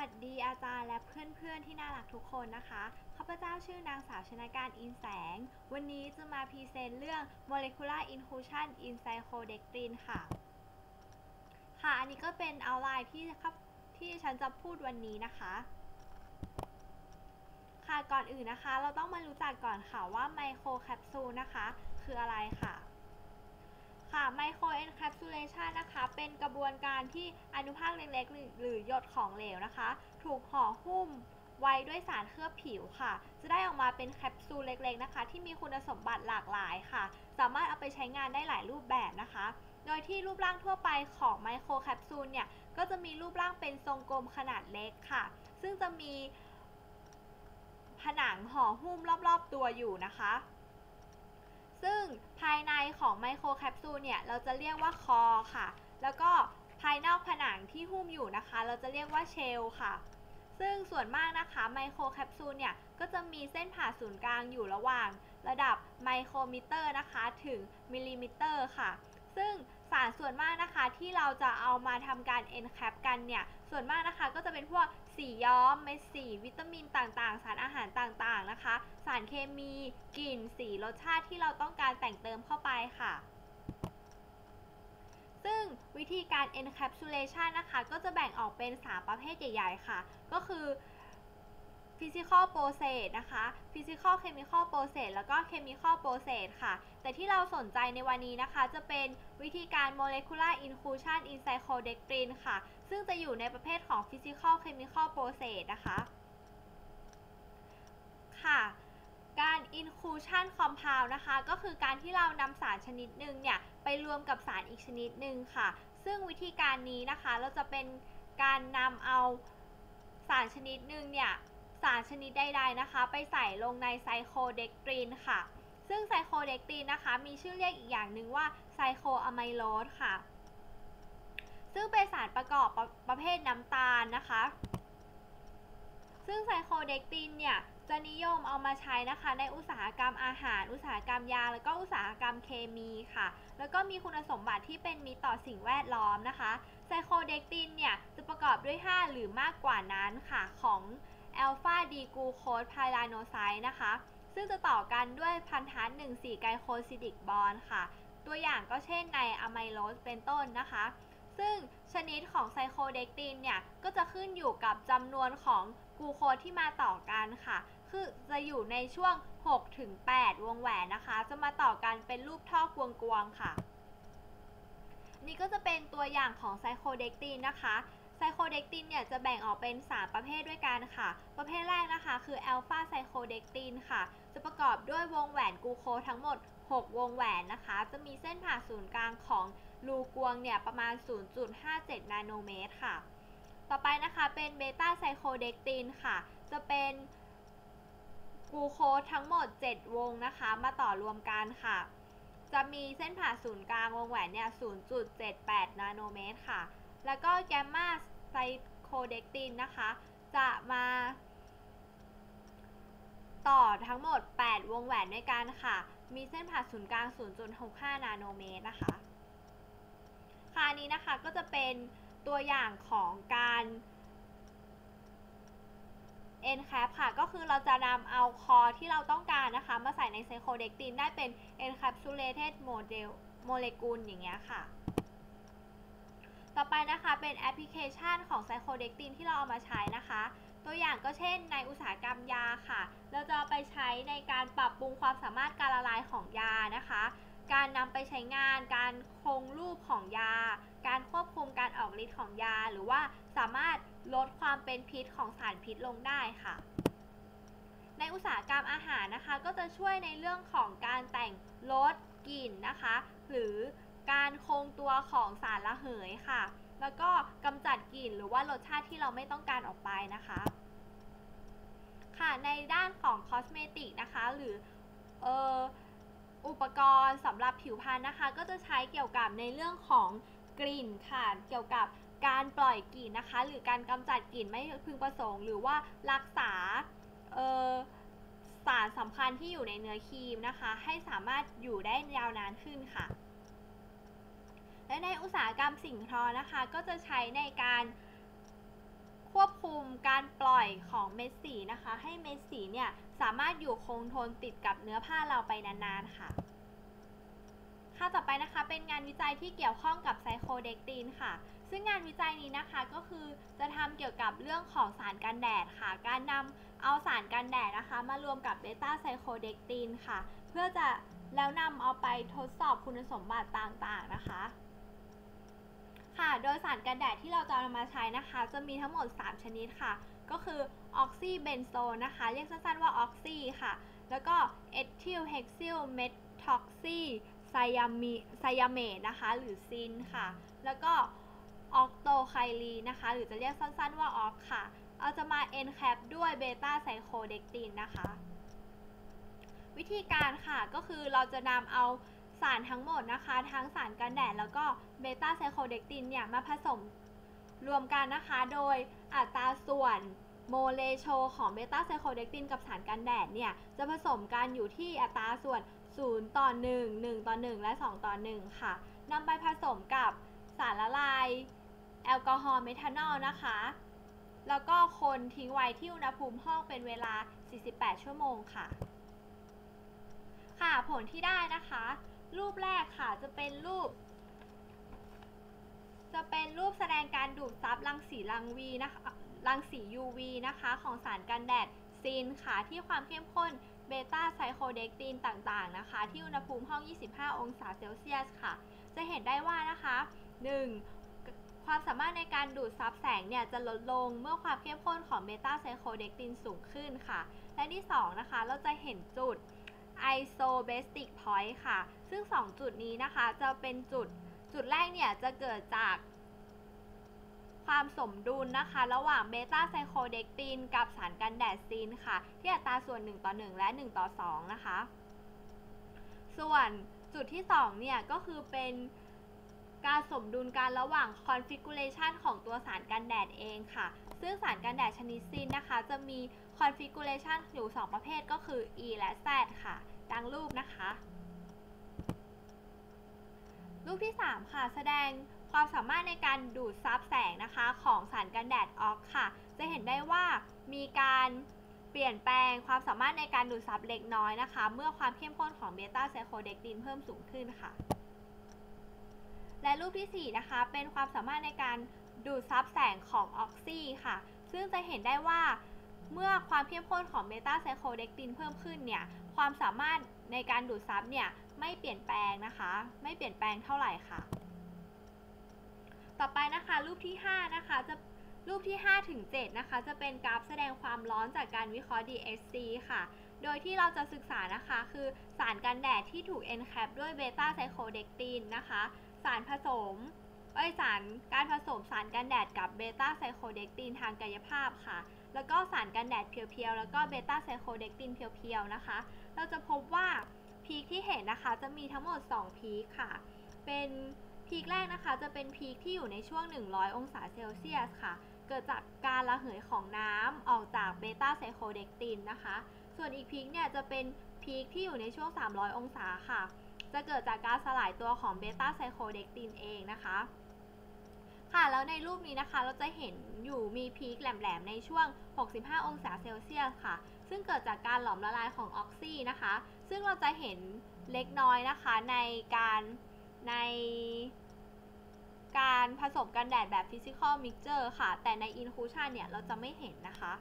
วัสดีอาจารย์และเพื่อนๆที่น่ารักทุกคนนะคะข้าพเจ้าชื่อนางสาวชนาการอินแสง วันนี้จะมาพรีเซนต์เรื่อง molecular inclusion in cyclodextrin ค่ะ ค่ะ อันนี้ก็เป็นเอาไลน์ที่ครับที่ฉันจะพูดวันนี้นะคะ ค่ะ ก่อนอื่นนะคะ เราต้องมารู้จักก่อนค่ะว่าไมโครแคปซูลนะคะ คืออะไรค่ะ ค่ะไมโครเอนแคปซูลเลชันนะคะ เป็นกระบวนการที่อนุภาคเล็กๆหรือหรือหยดของเหลวนะคะ ถูกห่อหุ้มไว้ด้วยสารเคลือบผิวค่ะ จะได้ออกมาเป็นแคปซูลเล็กๆนะคะ ที่มีคุณสมบัติหลากหลายค่ะ สามารถเอาไปใช้งานได้หลายรูปแบบนะคะ โดยที่รูปร่างทั่วไปของไมโครแคปซูลเนี่ย ก็จะมีรูปร่างเป็นทรงกลมขนาดเล็กค่ะ ซึ่งจะมีผนังห่อหุ้มรอบๆตัวอยู่นะคะ ซึ่งภายในของไมโครแคปซูลเนี่ยเราจะเรียกว่าคอค่ะ แล้วก็ภายนอกผนังที่หุ้มอยู่นะคะ เราจะเรียกว่าเชลค่ะ ซึ่งส่วนมากนะคะไมโครแคปซูลเนี่ยก็จะมีเส้นผ่าศูนย์กลางอยู่ระหว่าง ระดับไมโครมิเตอร์นะคะ ถึงมิลลิมิเตอร์ค่ะ ซึ่งสารส่วนมากนะคะที่เราจะเอามาทำการ encap กันเนี่ย ส่วนมากนะคะก็จะเป็นพวกสีย้อมเม็ดสีวิตามินต่างๆ สารอาหารต่างๆนะคะ สารเคมีกลิ่นสีรสชาติที่เราต้องการแต่งเติมเข้าไปค่ะ ซึ่งวิธีการ encapsulation นะคะ ก็จะแบ่งออกเป็น 3 ประเภทใหญ่ ๆ ค่ะ ก็คือ physical process นะคะ physical chemical process แล้วก็ chemical process ค่ะ แต่ที่เราสนใจในวันนี้นะคะ จะเป็นวิธีการ molecular inclusion in cyclodextrin ค่ะ ซึ่งจะอยู่ในประเภทของ physical chemical process นะคะ ค่ะการ inclusion compound นะคะ ก็คือการที่เรานำสารชนิดหนึ่งเนี่ย ไปรวมกับสารอีกชนิดหนึ่งค่ะ ซึ่งวิธีการนี้นะคะ เราจะเป็นการนำเอาสารชนิดหนึ่งเนี่ย สารชนิดใดๆนะคะ ไปใส่ลงในไซโคเดกตรีนค่ะ ซึ่งไซโคเดกตรีนนะคะ มีชื่อเรียกอีกอย่างหนึ่งว่าไซโคอะไมโลสค่ะ ซึ่งเป็นสารประกอบประประเภทน้ำตาลนะคะ ซึ่งไซโคเดกตรินเนี่ยจะนิยมเอามาใช้นะคะในอุตสาหกรรมอาหาร อุตสาหกรรมยา แล้วก็อุตสาหกรรมเคมีค่ะ แล้วก็มีคุณสมบัติที่เป็นมิตรต่อสิ่งแวดล้อมนะคะไซโคเดกตินเนี่ยจะประกอบด้วย 5 หรือมากกว่านั้นค่ะของ อัลฟาดีกูโคสไพลาโนไซด์นะคะ ซึ่งจะต่อกันด้วยพันธะ1,4 ไกลโคซิดิกบอนค่ะ ตัวอย่างก็เช่นในอะไมโลสเป็นต้นนะคะ ซึ่งชนิดของไซโคเดกตินเนี่ย ก็จะขึ้นอยู่กับจำนวนของกูโคสที่มาต่อกันค่ะ คือจะอยู่ในช่วง6ถึง8วงแหวนนะคะ จะมาต่อกันเป็นรูปท่อกวงๆค่ะนี่ก็จะเป็นตัวอย่างของไซโคเดกตินนะคะ ไซโคเดกตินเนี่ยจะแบ่งออกเป็น 3 ประเภทด้วยกันค่ะ ประเภทแรกนะคะคืออัลฟาไซโคเดกตินค่ะ จะประกอบด้วยวงแหวนกูโคทั้งหมด 6 วงแหวนนะคะ จะมีเส้นผ่าศูนย์กลางของรูกวงเนี่ยประมาณ 0.57 นาโนเมตรค่ะ ต่อไปนะคะเป็นเบต้าไซโคเดกตินค่ะ จะเป็นกูโคทั้งหมด 7 วงนะคะ มาต่อรวมกันค่ะ จะมีเส้นผ่าศูนย์กลางวงแหวนเนี่ย 0.78 นาโนเมตรค่ะ แล้วก็แกมมาไซโคเดกตินนะคะ จะมาต่อทั้งหมด 8 วงแหวนด้วยกันค่ะ มีเส้นผ่าศูนย์กลาง 0.65 นาโนเมตรนะคะ ค่ะนี้นะคะก็จะเป็นตัวอย่างของการ encap ค่ะ ก็คือเราจะนำเอาคอที่เราต้องการนะคะ มาใส่ในไซโคเดกตินได้เป็น encapsulated model molecule อย่างเงี้ยค่ะ ต่อไปนะคะเป็นแอปพลิเคชันของไซโคเด็กตินที่เราเอามาใช้นะคะ ตัวอย่างก็เช่นในอุตสาหกรรมยาค่ะ เราจะาไปใช้ในการปรับปรุงความสามารถการละลายของยานะคะ การนำไปใช้งาน การคงรูปของยา การควบคุมการออกฤทธิ์ของยา หรือว่าสามารถลดความเป็นพิษของสารพิษลงได้ค่ะ ในอุตสาหกรรมอาหารนะคะ ก็จะช่วยในเรื่องของการแต่งลดกลิ่นนะคะ หรือ การคงตัวของสารระเหยค่ะ แล้วก็กำจัดกลิ่นหรือว่ารสชาติที่เราไม่ต้องการออกไปนะคะ ค่ะในด้านของคอสเมติกนะคะ หรือเอออุปกรณ์สำหรับผิวพรรณนะคะ ก็จะใช้เกี่ยวกับในเรื่องของกลิ่นค่ะ เกี่ยวกับการปล่อยกลิ่นนะคะ หรือการกำจัดกลิ่นไม่พึงประสงค์ หรือว่ารักษาสารสำคัญที่อยู่ในเนื้อครีมนะคะ ให้สามารถอยู่ได้ยาวนานขึ้นค่ะ และในอุตสาหกรรมสิ่งทอนะคะ ก็จะใช้ในการควบคุมการปล่อยของเม็ดสีนะคะ ให้เม็ดสีเนี่ยสามารถอยู่คงทนติดกับเนื้อผ้าเราไปนานๆค่ะค่ะต่อไปนะคะเป็นงานวิจัยที่เกี่ยวข้องกับไซโคเด็กตินค่ะ ซึ่งงานวิจัยนี้นะคะก็คือจะทำเกี่ยวกับเรื่องของสารกันแดดค่ะ การนำเอาสารกันแดดนะคะ มารวมกับเบต้าไซโคเด็กตินค่ะ เพื่อจะแล้วนำเอาไปทดสอบคุณสมบัติต่างๆนะคะ ค่ะ โดยสารกันแดดที่เราจะนำมาใช้นะคะ จะมีทั้งหมด 3 ชนิดค่ะ ก็คือออกซิเบนโซนนะคะ เรียกสั้นๆว่าออกซิค่ะ แล้วก็เอทิลเฮกซิลเมทท็อกซีไซยามีไซยาเมตนะคะ หรือซินค่ะ แล้วก็ออกโตไคลีนะคะ หรือจะเรียกสั้นๆว่าออกค่ะ เอาจะมาเอนแคปด้วยเบต้าไซโคเด็กตินนะคะ วิธีการค่ะก็คือเราจะนำเอา สารทั้งหมดนะคะ ทั้งสารกันแดดแล้วก็เบต้าไซโคเด็กตินเนี่ยมาผสมรวมกันนะคะ โดยอัตราส่วนโมเลโชของเบต้าไซโคเด็กตินกับสารกันแดดเนี่ย จะผสมกันอยู่ที่อัตราส่วน 0 ต่อ 1 1 ต่อ 1 และ 2 ต่อ 1 ค่ะนำไปผสมกับสารละลาย แอลกอฮอล์เมทานอลนะคะ แล้วก็คนทิ้งไว้ที่อุณหภูมิห้องเป็นเวลา 48 ชั่วโมงค่ะ ค่ะ ผลที่ได้นะคะ รูปแรกค่ะจะเป็นรูป จะเป็นรูปแสดงการดูดซับรังสีรังวีนะคะรังสี UV นะคะของสารกันแดดซีนค่ะที่ความเข้มข้นเบต้าไซโคเด็กตินต่างๆนะคะ ที่อุณหภูมิห้อง 25 องศาเซลเซียสค่ะ จะเห็นได้ว่านะคะ 1. ความสามารถในการดูดซับแสงเนี่ยจะลดลงเมื่อความเข้มข้นของเบต้าไซโคเด็กตินสูงขึ้นค่ะ และที่ 2 นะคะ เราจะเห็นจุด isobestic point ค่ะ ซึ่ง 2 จุดนี้นะคะจะเป็นจุดจุดแรกเนี่ยจะเกิดจากความสมดุลนะคะ ระหว่างเบต้าไซโคเด็กตินกับสารกันแดดซีนค่ะ ที่อัตราส่วน 1 ต่อ 1 และ 1 ต่อ 2 นะคะ ส่วนจุดที่ 2 เนี่ย ก็คือเป็นการสมดุลกันระหว่าง configuration ของตัวสารกันแดดเองค่ะ ซึ่งสารกันแดดชนิดซีนนะคะ จะมี configuration อยู่ 2 ประเภทก็คือ E และ Z ค่ะ ดังรูปนะคะ รูปที่ 3 ค่ะ แสดงความสามารถในการดูดซับแสงนะคะ ของสารกันแดดออกค่ะ จะเห็นได้ว่ามีการเปลี่ยนแปลงความสามารถในการดูดซับเล็กน้อยนะคะ เมื่อความเข้มข้นของเบต้าไซโคเด็กตินเพิ่มสูงขึ้นค่ะ และรูปที่ 4 นะคะ เป็นความสามารถในการดูดซับแสงของออกซิค่ะ ซึ่งจะเห็นได้ว่า เมื่อความเข้มข้นของเบต้าไซโคเด็กตินเพิ่มขึ้นเนี่ย ความสามารถในการดูดซับเนี่ยไม่เปลี่ยนแปลงนะคะ ไม่เปลี่ยนแปลงเท่าไหร่ค่ะ ต่อไปนะคะรูปที่ 5 นะคะจะรูปที่ 5 ถึง 7 นะคะ จะเป็นกราฟแสดงความร้อนจากการวิเคราะห์ DSC ค่ะ โดยที่เราจะศึกษานะคะ คือสารกันแดดที่ถูก encap ด้วยเบต้าไซโคเด็กตินนะคะ สารผสมเอ้ยสารการผสมสารกันแดดกับเบต้าไซโคเด็กตินทางกายภาพค่ะ แล้วก็สารกันแดดเพียวๆ แล้วก็เบต้าไซโคเด็กตินเพียวๆ นะคะ เราจะพบว่าพีคที่เห็นนะคะจะมีทั้งหมด 2 พีคค่ะ เป็นพีคแรกนะคะจะเป็นพีคที่อยู่ในช่วง 100 องศาเซลเซียสค่ะ เกิดจากการระเหยของน้ำออกจากเบต้าไซโคเด็กตินนะคะ ส่วนอีกพีคเนี่ยจะเป็นพีคที่อยู่ในช่วง 300 องศาค่ะ จะเกิดจากการสลายตัวของเบต้าไซโคเด็กตินเองนะคะ ค่ะแล้วในรูปนี้นะคะเราจะเห็นอยู่มีพีคแหลมๆ ในช่วง 65 องศาเซลเซียสค่ะ ซึ่งเกิดจากการหลอมละลายของออกซินะคะ ซึ่งเราจะเห็นเล็กน้อยนะคะในการในการผสมกันแดดแบบ physical mixture ค่ะ แต่ใน inclusion เนี่ย เราจะไม่เห็นนะคะ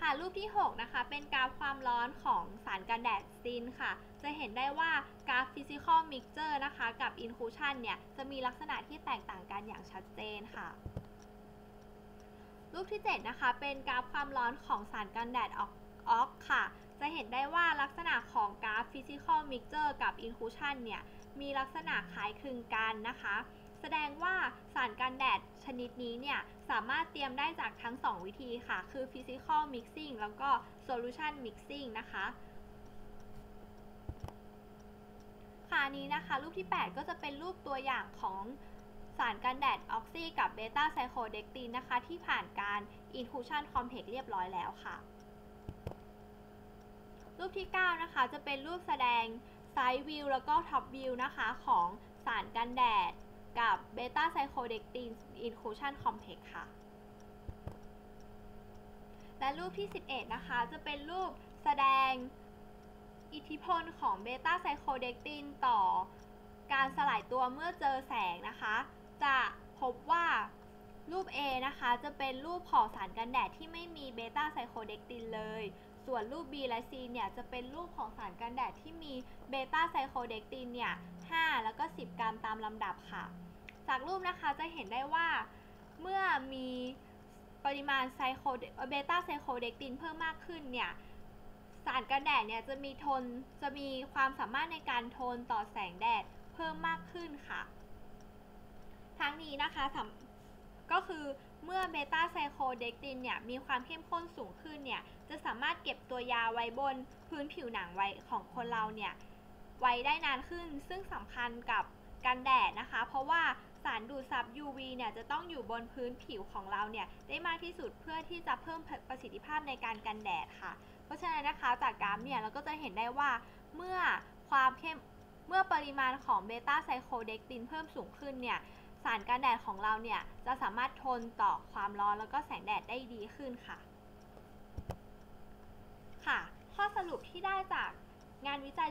ค่ะรูปที่ 6 นะคะ เป็นกราฟความร้อนของสารกันแดดซินค่ะ จะเห็นได้ว่ากราฟ physical mixture นะคะ กับ inclusion เนี่ย จะมีลักษณะที่แตกต่างกันอย่างชัดเจนค่ะ รูปที่ 7 นะคะ เป็นกราฟความร้อนของสารกันแดดออกออกค่ะ จะเห็นได้ว่าลักษณะของกราฟ physical mixture กับ inclusion เนี่ย มีลักษณะคล้ายคลึงกันนะคะ แสดงว่าสารกันแดดชนิดนี้เนี่ย สามารถเตรียมได้จากทั้ง 2 วิธีค่ะ คือ physical mixing แล้วก็ solution mixing นะคะค่ะนี้นะคะ รูปที่ 8 ก็จะเป็นรูปตัวอย่างของสารกันแดดออกซิกับเบต้าไซโคเดกตินนะคะ ที่ผ่านการ inclusion complex เรียบร้อยแล้วค่ะ รูปที่ 9 นะคะ จะเป็นรูปแสดง side view แล้วก็ top view นะคะของสารกันแดด กับเบต้าไซโคเด็กตีนอินคลูชันคอมเพล็กค่ะ และรูปที่ 11 นะคะ จะเป็นรูปแสดงอิทธิพลของเบต้าไซโคเด็กตินต่อการสลายตัวเมื่อเจอแสงนะคะ จะพบว่ารูป A นะคะ จะเป็นรูปของสารกันแดดที่ไม่มีเบต้าไซโคเด็กตินเลย ส่วนรูป B และ C เนี่ยจะเป็นรูปของสารกันแดดที่มีเบต้าไซโคเดกตินเนี่ย 5 แล้วก็ 10 กรัมตามลำดับค่ะ จากรูปนะคะจะเห็นได้ว่าเมื่อมีปริมาณไซโคเบต้าไซโคเดกตินเพิ่มมากขึ้นเนี่ยสารกันแดดเนี่ยจะมีทนจะมีความสามารถในการทนต่อแสงแดดเพิ่มมากขึ้นค่ะทั้งนี้นะคะก็คือเมื่อเบต้าไซโคเดกตินเนี่ยมีความเข้มข้นสูงขึ้นเนี่ย จะสามารถเก็บตัวยาไว้บนพื้นผิวหนังไว้ของคนเราเนี่ยไว้ได้นานขึ้น ซึ่งสำคัญกับกันแดดนะคะ เพราะว่าสารดูดซับ UV เนี่ยจะต้องอยู่บนพื้นผิวของเราเนี่ยได้มากที่สุดเพื่อที่จะเพิ่มประสิทธิภาพในการกันแดดค่ะ เพราะฉะนั้นนะคะจากกราฟเนี่ยเราก็จะเห็นได้ว่าเมื่อความเข้มเมื่อปริมาณของเบต้าไซโคเดกตินเพิ่มสูงขึ้นเนี่ยสารกันแดดของเราเนี่ยจะสามารถทนต่อความร้อนแล้วก็แสงแดดได้ดีขึ้นค่ะ ค่ะ ข้อสรุปที่ได้จากงานวิจัย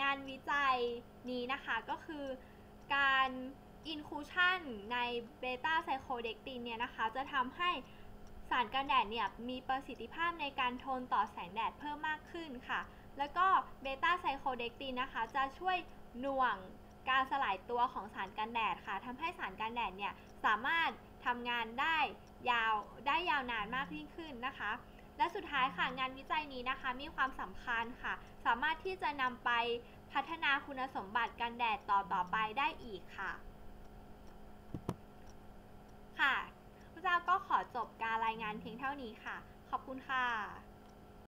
งานวิจัยนี้นะคะก็คือการ inclusion ในเบต้าไซโคเดกตินเนี่ยนะคะ จะทำให้สารกันแดดเนี่ยมีประสิทธิภาพในการทนต่อแสงแดดเพิ่มมากขึ้นค่ะ แล้วก็เบต้าไซโคเดกตินนะคะ จะช่วยหน่วงการสลายตัวของสารกันแดดค่ะทำให้สารกันแดดเนี่ยสามารถทำงานได้ยาวได้ยาวนานมากยิ่งขึ้นนะคะ และสุดท้ายค่ะงานวิจัยนี้นะคะ มีความสำคัญค่ะ สามารถที่จะนำไปพัฒนาคุณสมบัติกันแดดต่อต่อไปได้อีกค่ะ ค่ะพระเจ้าก็ขอจบการรายงานเพียงเท่านี้ค่ะ ขอบคุณค่ะ